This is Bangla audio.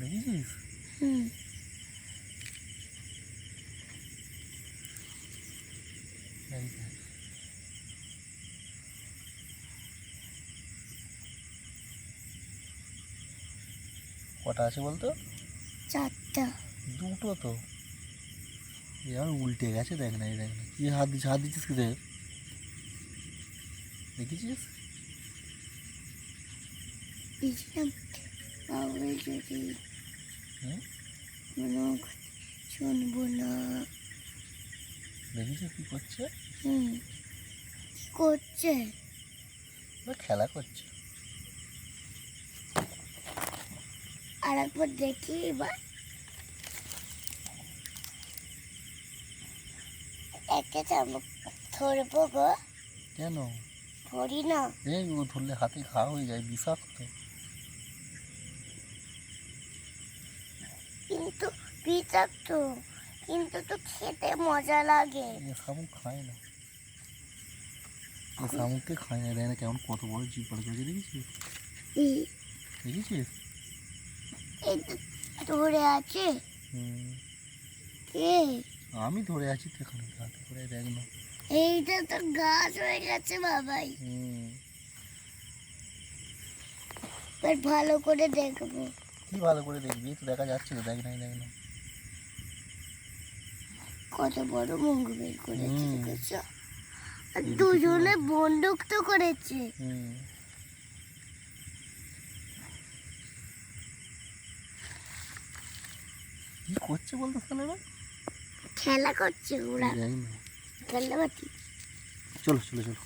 দেখেছিস কটা আছে বলতো? চারটা। দুটো তো। এ আর উল্টে গেছে দেখ না এই দেখ না। কি হাত দিচ্ছিস হাত দিচ্ছিস কি দেখ দেখেছিস পিছনে কোনো শুনব না। দেখেছিস কি করছে? হুম কি করছে? খেলা করছে। আর একবার দেখি এবার। একটা চামচ ধরবো গো। কেন? ধরি না। এই ও ধরলে হাতে ঘা হয়ে যায় বিষাক্ত। কিন্তু বিষাক্ত কিন্তু তো খেতে মজা লাগে। শামুক খায় না। শামুককে খায় না দেয় না কেমন কত বড় জিভ পড়ে করেছে দেখেছিস? দেখেছিস? ধরে আছে। কে? আমি ধরে আছি তো এখানে হাতে করে দেখ না। এইটা তো গাছ হয়ে গেছে বাবাই। ভালো করে দেখব। কি ভালো করে দেখবি? তো দেখা যাচ্ছে তো দেখ নাই দেখ না কত বড় মুখ বের করেছে। দেখেছ? দুজনে বন্দুক তো করেছে। হুম। কি করছে বলতো ছেলেরা খেলা করছে ওরা। পারছি চলো চলো চলো।